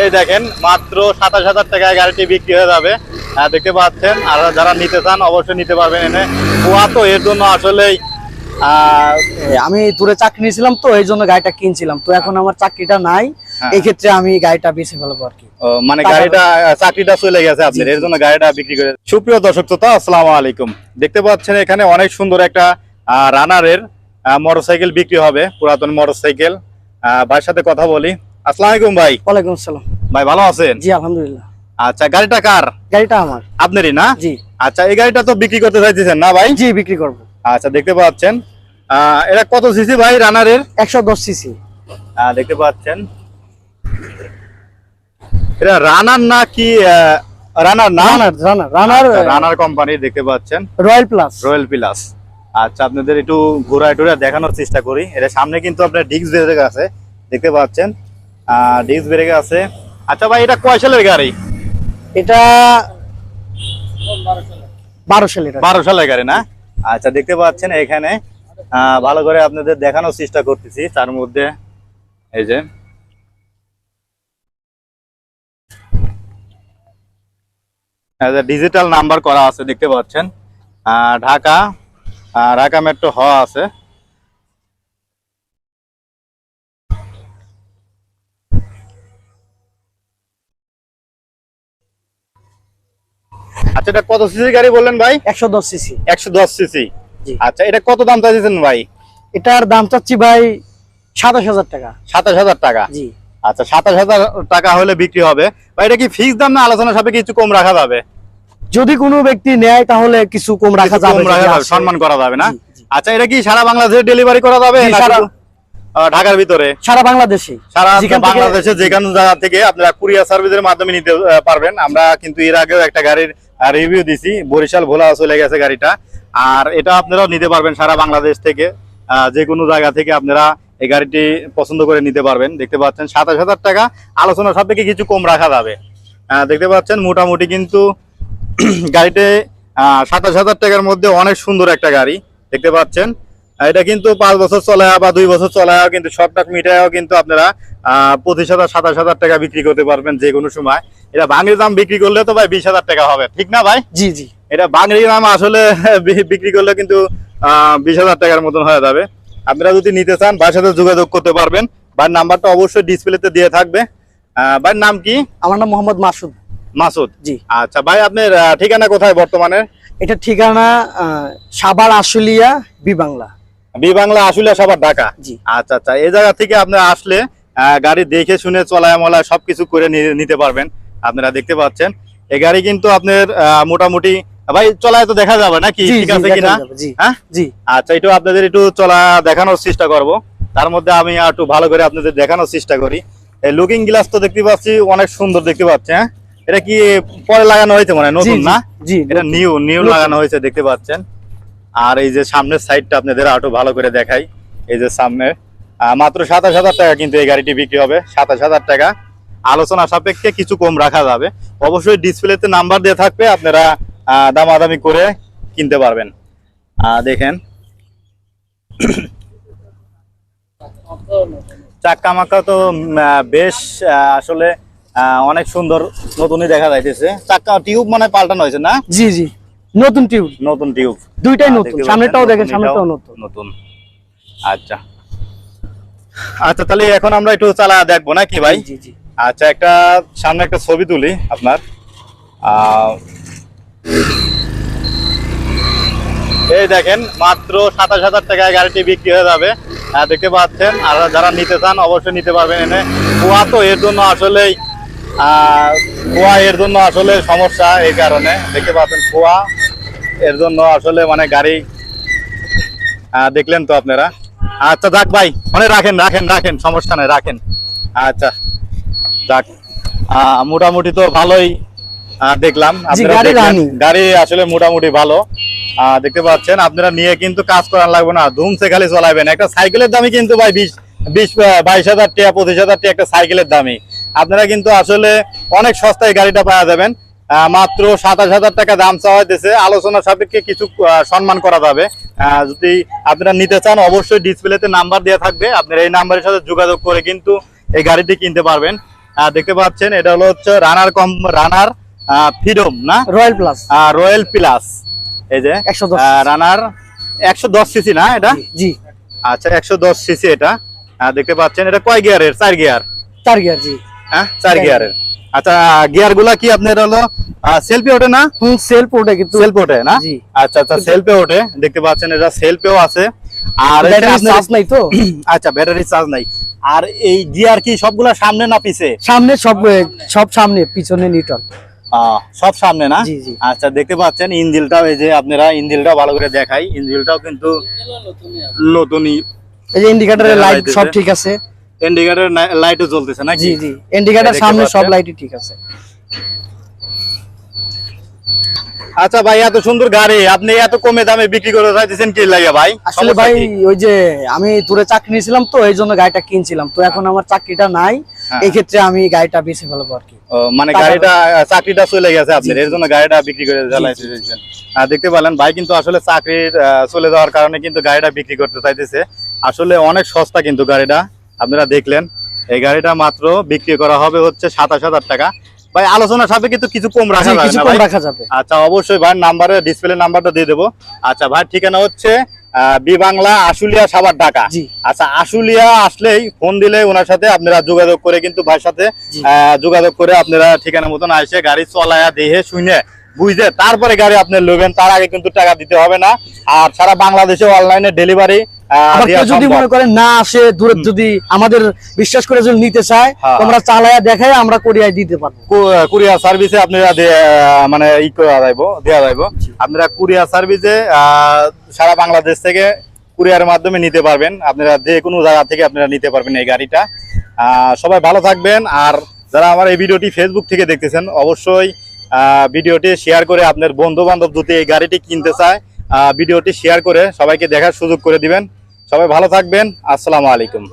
এই দেখেন মাত্র সাতাশ হাজার টাকায় গাড়িটি বিক্রি হয়ে যাবে। দেখতে পাচ্ছেন আর যারা নিতে চান অবশ্যই নিতে পারবেন এনে। কুয়া তো এর জন্য আসলেই আহ, আমি দূরে চাকরি নিয়েছিলাম তো এই জন্য গাড়িটা কিনছিলাম। তো এখন আমার চাকরিটা নাই এক্ষেত্রে আমি গাড়িটা বেছে ফেলব আর কি। মানে গাড়িটা চাকরিটা চলে গেছে আপনার এর জন্য গাড়িটা বিক্রি করে সুপ্রিয় দর্শক শ্রোতা আসসালামু আলাইকুম। দেখতে পাচ্ছেন এখানে অনেক সুন্দর একটা রানারের মোটরসাইকেল বিক্রি হবে পুরাতন মোটরসাইকেল। ভাইয়ের সাথে কথা বলি। আসসালামু আলাইকুম ভাই। ওয়ালাইকুম আসসালাম। ভাই ভালো আছেন? জি আলহামদুলিল্লাহ। আচ্ছা গাড়িটা কার? গাড়িটা আমার। আপনারই না? জি। আচ্ছা এই গাড়িটা তো বিক্রি করতে চাইতেছেন না ভাই? জি বিক্রি করব। আচ্ছা দেখতে পাচ্ছেন। এটা কত সিসি ভাই রানারের? একশো দশ সিসি। দেখতে পাচ্ছেন। এটা রানার না কি রানার না? রানার রানার রানার রানার কোম্পানি দেখতে পাচ্ছেন। Royal plus. Royal plus. আচ্ছা আপনাদের একটু ঘোরা টুরা দেখানোর চেষ্টা করি। এটা সামনে কিন্তু আপনার ডিস্ক ব্রেক আছে দেখতে পাচ্ছেন। ডিস্ক ব্রেক আছে। আচ্ছা ভাই এটা কয় সালের গাড়ি? এটা বারো সালের বারো সালের গাড়ি না? আচ্ছা দেখতে পাচ্ছেন এখানে ভালো করে আপনাদের দেখানোর চেষ্টা করতেছি। তার মধ্যে এই যে ডিজিটাল নাম্বার করা আছে দেখতে পাচ্ছেন। আহ, ঢাকা ঢাকা মেট্রো হ আছে। আচ্ছা এটা কত সিসি গাড়ি বললেন ভাই? একশো দশ সিসি। একশো দশ সিসি। আচ্ছা এটা কত দাম চাইছেন ভাই? এটার দাম চাচ্ছি ভাই সাতাশ হাজার টাকা। সাতাশ হাজার টাকা? জি। আচ্ছা সাতাশ হাজার টাকা হলে বিক্রি হবে। ভাই এটা কি ফিক্স দাম না আলোচনা সাপেক্ষে কিছু কম রাখা যাবে? যদি কোনো ব্যক্তি নেয় তাহলে কিছু কম রাখা যাবে সম্মান করা যাবে না। আচ্ছা এটা কি সারা বাংলাদেশে ডেলিভারি করা যাবে সারা- ঢাকার ভিতরে? সারা বাংলাদেশে। সারা বাংলাদেশে যে কোনো জায়গা থেকে আপনারা কুরিয়ার সার্ভিসের মাধ্যমে নিতে পারবেন। আমরা কিন্তু এর আগেও একটা গাড়ির রিভিউ দিছি। বরিশাল ভোলা চলে গেছে গাড়িটা। আর এটা আপনারাও নিতে পারবেন সারা বাংলাদেশ থেকে। যে কোনো জায়গা থেকে আপনারা এই গাড়িটি পছন্দ করে নিতে পারবেন। দেখতে পাচ্ছেন, সাতাশ হাজার টাকা। আলোচনা সাপেক্ষে কিছু কম রাখা যাবে। দেখতে পাচ্ছেন, মোটামুটি কিন্তু গাড়িতে সাতাশ হাজার টাকার মধ্যে অনেক সুন্দর একটা গাড়ি। দেখতে পাচ্ছেন এটা কিন্তু পাঁচ বছর চলায় বা দুই বছর চলায় কিন্তু সবটাক মিটায়ও কিন্তু আপনারা পঁচিশ হাজার সাতাশ হাজার টাকা বিক্রি করতে পারবেন যে কোনো সময়। এটা বাঙের দাম বিক্রি করলে তো ভাই বিশ হাজার টাকা হবে ঠিক না ভাই? জি জি। এটা বাঙের দাম আসলে বিক্রি করলে কিন্তু বিশ হাজার টাকার মতন হয়ে যাবে। আপনারা যদি নিতে চান ভাইয়ের সাথে যোগাযোগ করতে পারবেন। ভাইয়ের নাম্বারটা অবশ্যই ডিসপ্লেতে দিয়ে থাকবে। আহ, ভাইয়ের নাম কি? আমার নাম মোহাম্মদ মাসুদ। মাসুদ? জি। আচ্ছা ভাই আপনার ঠিকানা কোথায় বর্তমানে? এটা ঠিকানা সাভার আশুলিয়া বি বাংলা। বি বাংলা আসলে সবার ঢাকা। আচ্ছা আচ্ছা এই জায়গা থেকে আপনি আসলে গাড়ি দেখে শুনে চলায় মলায় সবকিছু করে নিতে পারবেন। আপনারা দেখতে পাচ্ছেন। এই গাড়ি কিন্তু আপনার মোটামুটি ভাই চলায় তো দেখা যাবে নাকি? ঠিক আছে কিনা? হ্যাঁ? জি। আচ্ছা একটু আপনাদের একটু চলা দেখানোর চেষ্টা করব। তার মধ্যে আমি আর একটু ভালো করে আপনাদের দেখানোর চেষ্টা করি। এই লুকিং গ্লাস তো দেখতে পাচ্ছি অনেক সুন্দর দেখতে পাচ্ছি হ্যাঁ? এটা কি পরে লাগানো হয়েছে মনে হয় নতুন না? জি এটা নিউ নিউ লাগানো হয়েছে দেখতে পাচ্ছেন। আর এই যে সামনের সাইডটা আপনাদের আরও ভালো করে দেখাই। এই যে সামনে মাত্র সাতাশ হাজার টাকা কিন্তু এই গাড়িটি বিক্রি হবে, সাতাশ হাজার টাকা। আলোচনা সাপেক্ষে কিছু কম রাখা যাবে। অবশ্যই ডিসপ্লেতে নাম্বার দিয়ে থাকবে, আপনারা দামাদামি করে কিনতে পারবেন। দেখেন। চাক্কা মাক্কা তো বেশ আসলে অনেক সুন্দর নতুনই দেখা যাইতেছে। চাক্কা টিউব মানে পাল্টানো হয়েছে না? জি জি। নতুন টিউব? নতুন টিউব। দুইটাই নতুন পাচ্ছেন, দেখেন নতুন নতুন। নতুন। আচ্ছা। আচ্ছা তাহলে এখন আমরা একটু চালা দেখব নাকি ভাই? জি জি। আচ্ছা একটা সামনে একটা ছবি তুলি আপনার। আহ, এই দেখেন মাত্র সাতাশ হাজার টাকায় গাড়িটি বিক্রি হয়ে যাবে। দেখতে পাচ্ছেন আর যারা নিতে চান অবশ্যই নিতে পারবেন এনে। কুয়া তো এর জন্য আসলেই আহ, কুয়া এর জন্য আসলে সমস্যা এই কারণে। দেখতে পাচ্ছেন কুয়া এর জন্য আসলে মানে গাড়ি দেখলেন তো আপনারা। আচ্ছা যাক ভাই মানে রাখেন রাখেন রাখেন সমস্যা নেই রাখেন। আচ্ছা যাক মোটামুটি তো ভালোই দেখলাম। গাড়ি আসলে মোটামুটি ভালো। দেখতে পাচ্ছেন আপনারা নিয়ে কিন্তু কাজ করার লাগবে না। ধুমসে খালি চলাবেন একটা সাইকেলের দামই কিন্তু ভাই বিশ বিশ বাইশ হাজার টাকা পঁচিশ হাজার টাকা একটা সাইকেলের দামই। আপনারা কিন্তু আসলে অনেক সস্তায় গাড়িটা পাওয়া যাবেন। মাত্র সাতাশ হাজার টাকা দাম চাওয়া হইতেছে আলোচনা সাপেক্ষে কিছু সম্মান করা যাবে। যদি আপনারা নিতে চান অবশ্যই ডিসপ্লেতে নাম্বার দেওয়া থাকবে। আপনারা এই নাম্বারের সাথে যোগাযোগ করে কিন্তু এই গাড়িটি কিনতে পারবেন। দেখতে পাচ্ছেন এটা হলো হচ্ছে রানার কম রানার ফ্রিডম না? রয়্যাল প্লাস রয়্যাল প্লাস এই যে রানার একশো দশ সিসি না এটা? জি আচ্ছা একশো দশ সিসি এটা। দেখতে পাচ্ছেন এটা কয় গিয়ারের চার গিয়ার চার গিয়ার জি। হ্যাঁ? চার চার গিয়ারের। আচ্ছা গিয়ারগুলা কি আপনার হলো? সেলফি ওঠে না? সেলফ ওটা কিন্তু। সেলফ ওঠে না? আচ্ছা আচ্ছা সেলফে ওঠে। দেখতে পাচ্ছেন এটা সেলফেও আছে। আর ব্যাটারি চার্জ নাই তো? আচ্ছা ব্যাটারি চার্জ নাই। আর এই গিয়ার কি সবগুলা সামনে না পিছে? সামনে সব সব সামনে পিছনে নিউট্রাল আহ, সব সামনে না? জি, জি। আচ্ছা দেখতে পাচ্ছেন ইঞ্জিলটাও এই যে আপনারা ইঞ্জিলটাও ভালো করে দেখাই। ইঞ্জিলটাও কিন্তু নতুনই এই যে ইন্ডিকেটরের লাইট সব ঠিক আছে। ইন্ডিকেটর লাইটও জ্বলতেছে নাকি? জি জি। ইন্ডিকেটর সামনে সব লাইটই ঠিক আছে। আচ্ছা ভাই এত সুন্দর গাড়ি আপনি এত কমে দামে বিক্রি করে চাইতেছেন কি লাগে ভাই? আসলে ভাই ওই যে আমি দূরে চাকরি নিয়েছিলাম তো এই জন্য গাড়িটা কিনছিলাম। তো এখন আমার চাকরিটা নাই হ্যাঁ। এই ক্ষেত্রে আমি গাড়িটা বেছে ফেলব আর কি। মানে গাড়িটা চাকরিটা চলে গেছে আপনার এর জন্য গাড়িটা বিক্রি করে চালাইতেছেন। আর দেখতে পেলেন ভাই কিন্তু আসলে চাকরির চলে যাওয়ার কারণে কিন্তু গাড়িটা বিক্রি করতে চাইতেছে। আসলে অনেক সস্তা কিন্তু গাড়িটা। আপনারা দেখলেন এই গাড়িটা মাত্র বিক্রি করা হবে হচ্ছে সাতাশ হাজার টাকা। ভাই আলোচনার সাথে কিন্তু কিছু কম রাখা যাবে কিছু কম রাখা যাবে। আচ্ছা অবশ্যই ভাই নাম্বারে ডিসপ্লে নাম্বারটা দিয়ে দেবো। আচ্ছা ভাই ঠিকানা হচ্ছে বি বাংলা আশুলিয়া সাবার ঢাকা। আচ্ছা আশুলিয়া আসলেই ফোন দিলে ওনার সাথে আপনারা যোগাযোগ করে কিন্তু ভাইয়ের সাথে যোগাযোগ করে আপনারা ঠিকানা মতন আসে গাড়ি চলায়া দেখে শুনে বুঝে তারপরে গাড়ি আপনি নেবেন তার আগে কিন্তু টাকা দিতে হবে না। আর সারা বাংলাদেশে অনলাইনে ডেলিভারি আবার কেউ যদি মনে করেন না আসে দূরে যদি আমাদের বিশ্বাস করে যদি নিতে চায় হ্যাঁ। তোমরা চালায়া দেখায় আমরা কোরিয়ায় দিতে পারব। কুরিয়ার সার্ভিসে আপনারা আহ, মানে ই করা যাইব দেওয়া যাইব আপনারা কুরিয়ার সার্ভিসে সারা বাংলাদেশ থেকে কুরিয়ারের মাধ্যমে নিতে পারবেন। আপনারা যে কোনো জায়গা থেকে আপনারা নিতে পারবেন এই গাড়িটা। আহ, সবাই ভালো থাকবেন। আর যারা আমার এই ভিডিওটি ফেসবুক থেকে দেখতেছেন অবশ্যই আহ, ভিডিওটি শেয়ার করে আপনার বন্ধু বান্ধব যদি এই গাড়িটি কিনতে চায় ভিডিওটি শেয়ার করে সবাইকে দেখার সুযোগ করে দিবেন। সবাই ভালো থাকবেন। আসসালামু আলাইকুম।